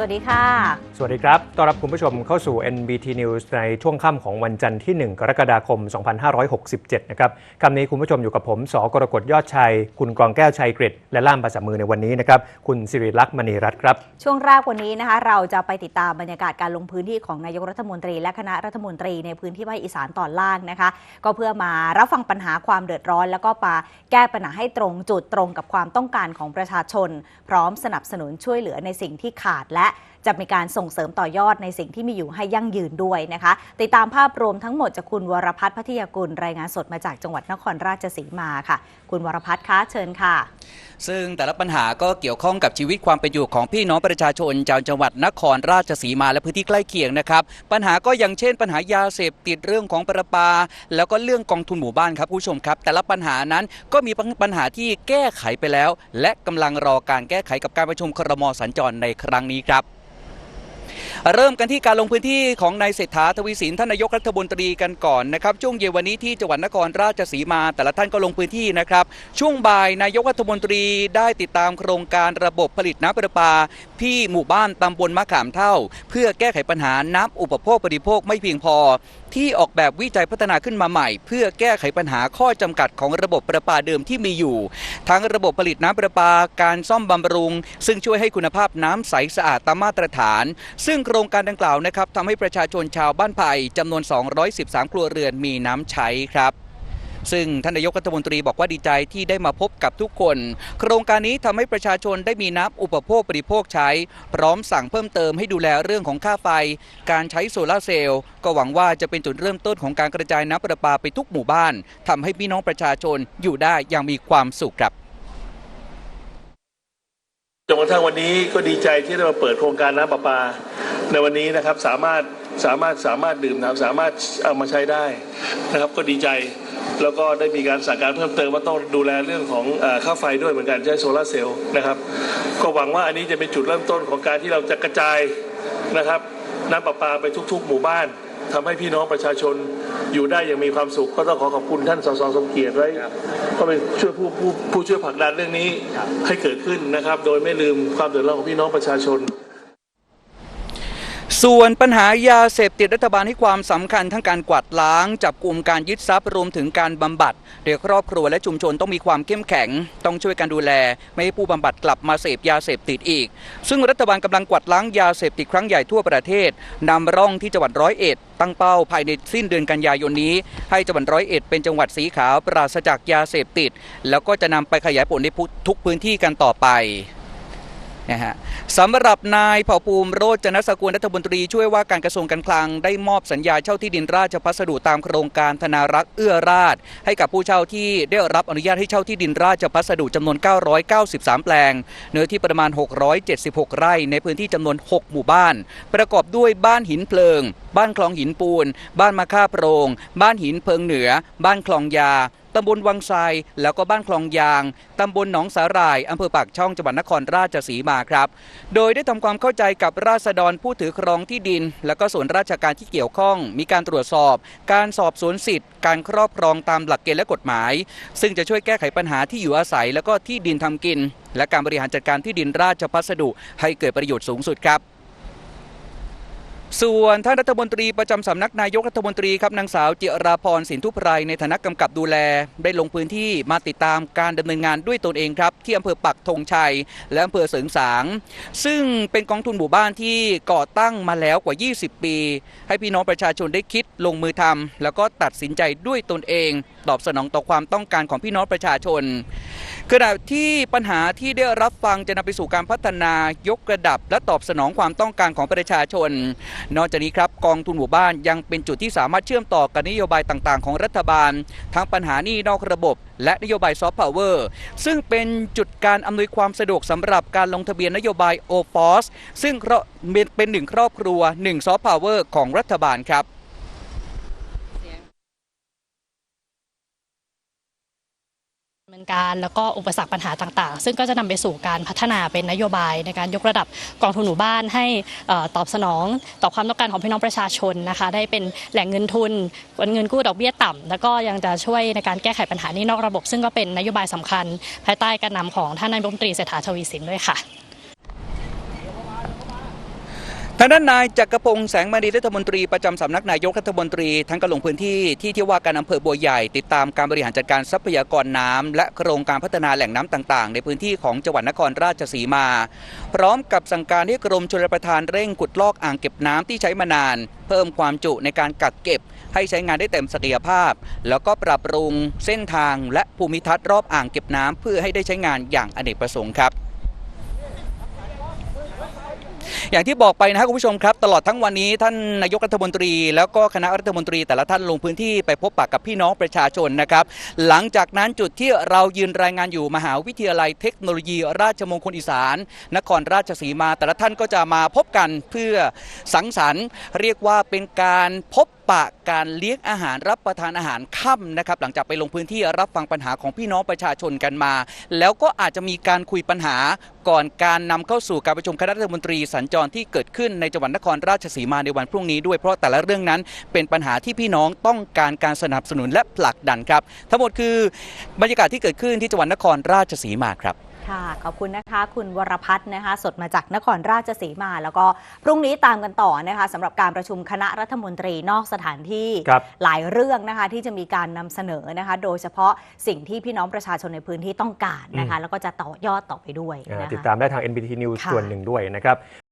สวัสดีค่ะ สวัสดีครับ ต้อนรับคุณผู้ชมเข้าสู่ NBT News ในช่วงค่ำของวันจันทร์ที่ 1 กรกฎาคม 2567 นะครับคำนี้คุณผู้ชมอยู่กับผม สกรกฎยอดชัย คุณกรองแก้วชัยกฤษและล่ามภาษามือในวันนี้นะครับ คุณสิริลักษณ์มณีรัตน์ครับ ช่วงแรกวันนี้นะคะ เราจะไปติดตามบรรยากาศการลงพื้นที่ของนายกรัฐมนตรี และคณะรัฐมนตรีในพื้นที่ภาคอีสานตอนล่างนะคะ ก็เพื่อมารับฟังปัญหาความเดือดร้อน แล้วก็มาแก้ปัญหาให้ตรงจุดตรงกับความต้องการของประชาชน พร้อมสนับสนุนช่วยเหลือในสิ่งที่ขาดและจะมีการส่งเสริมต่อยอดในสิ่งที่มีอยู่ให้ยั่งยืนด้วยนะคะ ติดตามภาพรวมทั้งหมดจากคุณวรพัฒน์พัทยากุลรายงานสดมาจากจังหวัดนครราชสีมาค่ะ คุณวรพัฒน์คะเชิญค่ะ ซึ่งแต่ละปัญหาก็เกี่ยวข้องกับชีวิตความเป็นอยู่ของพี่น้องประชาชนชาวจังหวัดนครราชสีมาและพื้นที่ใกล้เคียงนะครับ ปัญหาก็อย่างเช่น ปัญหายาเสพติดเรื่องของประปา แล้วก็เรื่องกองทุนหมู่บ้านครับผู้ชมครับ แต่ละปัญหานั้นก็มีปัญหาที่แก้ไขไปแล้ว และกำลังรอการแก้ไขกับการประชุมครมสัญจรในครั้งนี้ครับ เริ่มกันที่การลงพื้นที่ของนายเศรษฐาทวีสินท่านนายกรัฐมนตรีกันก่อนนะครับช่วงเย็นวันนี้ที่จังหวัดนครราชสีมา แต่ละท่านก็ลงพื้นที่นะครับ ช่วงบ่ายนายกรัฐมนตรีได้ติดตามโครงการระบบผลิตน้ำประปา ที่หมู่บ้านตำบลมะขามเท่า เพื่อแก้ไขปัญหาน้ำอุปโภคบริโภคไม่เพียงพอที่ออกแบบวิจัยพัฒนาขึ้นมาใหม่ เพื่อแก้ไขปัญหาข้อจำกัดของระบบประปาเดิมที่มีอยู่ ทั้งระบบผลิตน้ำประปาการซ่อมบำรุง ซึ่งช่วยให้คุณภาพน้ำใสสะอาดตามมาตรฐาน ซึ่งโครงการดังกล่าวนะครับทำให้ประชาชนชาวบ้านไผ่จำนวน 213 ครัวเรือนมีน้ำใช้ครับ ซึ่งท่านนายกรัฐมนตรีบอกว่าดีใจที่ได้มาพบกับทุกคน โครงการนี้ทำให้ประชาชนได้มีน้ำอุปโภคบริโภคใช้ พร้อมสั่งเพิ่มเติมให้ดูแลเรื่องของค่าไฟ การใช้โซลาร์เซลล์ก็หวังว่าจะเป็นจุดเริ่มต้นของการกระจายน้ำประปาไปทุกหมู่บ้านทำให้พี่น้องประชาชนอยู่ได้อย่างมีความสุขครับจนกระทั่งวันนี้ก็ดีใจที่ได้มาเปิดโครงการน้ำประปา ในวันนี้นะครับสามารถสามารถสามารถดื่มน้ำสามารถเอามาใช้ได้นะครับ ก็ดีใจ แล้วก็ได้มีการสั่งการเพิ่มเติมว่าต้องดูแลเรื่องของเออค่าไฟด้วยเหมือนกันใช้โซลาร์เซลล์นะครับ ก็หวังว่าอันนี้จะเป็นจุดเริ่มต้นของการที่เราจะกระจายนะครับน้ำประปาไปทุก ๆ หมู่บ้านทำให้พี่น้องประชาชนอยู่ได้อย่างมีความสุข ก็ต้องขอขอบคุณท่านสสสมเกียรติไว้ก็เป็นช่วยผู้ผู้ผู้ช่วยผลักดันเรื่องนี้ให้เกิดขึ้นนะครับ โดยไม่ลืมความเดือดร้อนของพี่น้องประชาชน ส่วนปัญหายาเสพติดรัฐบาลให้ความสำคัญทั้งการกวาดล้าง จับกลุ่มการยึดทรัพย์รวมถึงการบำบัดโดยครอบครัวและชุมชนต้องมีความเข้มแข็ง ต้องช่วยกันดูแล ไม่ให้ผู้บำบัดกลับมาเสพยาเสพติดอีก ซึ่งรัฐบาลกำลังกวาดล้างยาเสพติดครั้งใหญ่ทั่วประเทศนำร่องที่จังหวัดร้อยเอ็ดตั้งเป้าภายในสิ้นเดือนกันยายนนี้ ให้จังหวัดร้อยเอ็ดเป็นจังหวัดสีขาวปราศจากยาเสพติด แล้วก็จะนำไปขยายผลในทุกพื้นที่กันต่อไป นะฮะสำหรับนายเผ่าภูมิโรจนสกุลรัฐมนตรีช่วยว่าการกระทรวงการคลังได้มอบสัญญาเช่าที่ดินราชพัสดุตามโครงการธนารักษ์เอื้อราช ให้กับผู้เช่าที่ได้รับอนุญาตให้เช่าที่ดินราชพัสดุจำนวน 993 แปลง เนื้อที่ประมาณ 676 ไร่ ในพื้นที่จำนวน 6 หมู่บ้าน ประกอบด้วยบ้านหินเพลิง บ้านคลองหินปูน บ้านมะค่าโปรง บ้านหินเพิงเหนือ บ้านคลองยา ตำบลวังไซแล้วก็บ้านคลองยาง ตำบลหนองสาหร่ายอำเภอปากช่องจังหวัดนครราชสีมาครับ โดยได้ทำความเข้าใจกับราษฎรผู้ถือครองที่ดิน และก็ส่วนราชการที่เกี่ยวข้อง มีการตรวจสอบ การสอบสวนสิทธิ์ การครอบครองตามหลักเกณฑ์และกฎหมาย ซึ่งจะช่วยแก้ไขปัญหาที่อยู่อาศัย แล้วก็ที่ดินทำกิน และการบริหารจัดการที่ดินราชพัสดุให้เกิดประโยชน์สูงสุดครับ ส่วนท่านรัฐมนตรีประจำสำนักนายกรัฐมนตรีครับนางสาวเจิราพรสินทุพไพรในฐานะกำกับดูแล ได้ลงพื้นที่มาติดตามการดำเนินงานด้วยตนเองครับ ที่อำเภอปักธงชัย และอำเภอเสริงสาง ซึ่งเป็นกองทุนหมู่บ้านที่ก่อตั้งมาแล้วกว่า 20 ปี ให้พี่น้องประชาชนได้คิดลงมือทำแล้วก็ตัดสินใจด้วยตนเอง ตอบสนองต่อความต้องการของพี่น้องประชาชนขณะที่ปัญหาที่ได้รับฟังจะนำไปสู่การพัฒนายกระดับ และตอบสนองความต้องการของประชาชนนอกจากนี้ครับกองทุนหมู่บ้านยังเป็นจุดที่สามารถเชื่อมต่อกับนโยบายต่างๆ ของรัฐบาล ทั้งปัญหาหนี้นอกระบบ และนโยบายซอฟต์พาวเวอร์ซึ่งเป็นจุดการอำนวยความสะดวกสำหรับการลงทะเบียนนโยบายโอฟอสซึ่งเป็นหนึ่งครอบครัว1ซอฟต์พาวเวอร์ของรัฐบาลครับ ดำเนินการแล้วก็อุปสรรคปัญหาต่างๆ ซึ่งก็จะนำไปสู่การพัฒนาเป็นนโยบายในการยกระดับกองทุนหมู่บ้านให้ตอบสนองต่อความต้องการของพี่น้องประชาชนนะคะ ได้เป็นแหล่งเงินทุนเงินกู้ดอกเบี้ยต่ำแล้วก็ยังจะช่วยในการแก้ไขปัญหานี้นอกระบบ ซึ่งก็เป็นนโยบายสำคัญ ภายใต้การนำของท่านนายกรัฐมนตรีเศรษฐาทวีสินด้วยค่ะ ทางด้านนายจักรพงษ์แสงมณีรัฐมนตรีประจำสำนักนายกรัฐมนตรีทั้งก็ลงพื้นที่ที่ที่ว่าการอำเภอบัวใหญ่ติดตามการบริหารจัดการทรัพยากรน้ำและโครงการพัฒนาแหล่งน้ำต่างๆ ในพื้นที่ของจังหวัดนครราชสีมา พร้อมกับสั่งการให้กรมชลประทานเร่งขุดลอกอ่างเก็บน้ำที่ใช้มานาน เพิ่มความจุในการกักเก็บ ให้ใช้งานได้เต็มศักยภาพ แล้วก็ปรับปรุงเส้นทางและภูมิทัศน์รอบอ่างเก็บน้ำเพื่อให้ได้ใช้งานอย่างอเนกประสงค์ครับ อย่างที่บอกไปนะครับคุณผู้ชมครับ ตลอดทั้งวันนี้ท่านนายกรัฐมนตรี แล้วก็คณะรัฐมนตรีแต่ละท่านลงพื้นที่ไปพบปะกับพี่น้องประชาชนนะครับ หลังจากนั้นจุดที่เรายืนรายงานอยู่มหาวิทยาลัยเทคโนโลยี ราชมงคลอีสาน นครราชสีมา แต่ละท่านก็จะมาพบกันเพื่อสังสรรค์ เรียกว่าเป็นการพบปะการเลี้ยงอาหารรับประทานอาหารค่ำนะครับหลังจากไปลงพื้นที่รับฟังปัญหาของพี่น้องประชาชนกันมา แล้วก็อาจจะมีการคุยปัญหาก่อนการนำเข้าสู่การประชุมคณะรัฐมนตรีสัญจรที่เกิดขึ้นในจังหวัดนครราชสีมาในวันพรุ่งนี้ด้วยเพราะแต่ละเรื่องนั้นเป็นปัญหาที่พี่น้องต้องการการสนับสนุนและผลักดันครับ ทั้งหมดคือบรรยากาศที่เกิดขึ้นที่จังหวัดนครราชสีมาครับค่ะขอบคุณนะคะ คุณวรพัฒน์นะคะ สดมาจากนครราชสีมา แล้วก็พรุ่งนี้ตามกันต่อนะคะสำหรับการประชุมคณะรัฐมนตรีนอกสถานที่ครับหลายเรื่องนะคะ ที่จะมีการนำเสนอนะคะ โดยเฉพาะสิ่งที่พี่น้องประชาชนในพื้นที่ต้องการนะคะ แล้วก็จะต่อยอดต่อไปด้วยอ่านะคะติดตามได้ทาง NBT News ค่ะส่วนหนึ่งด้วยนะครับ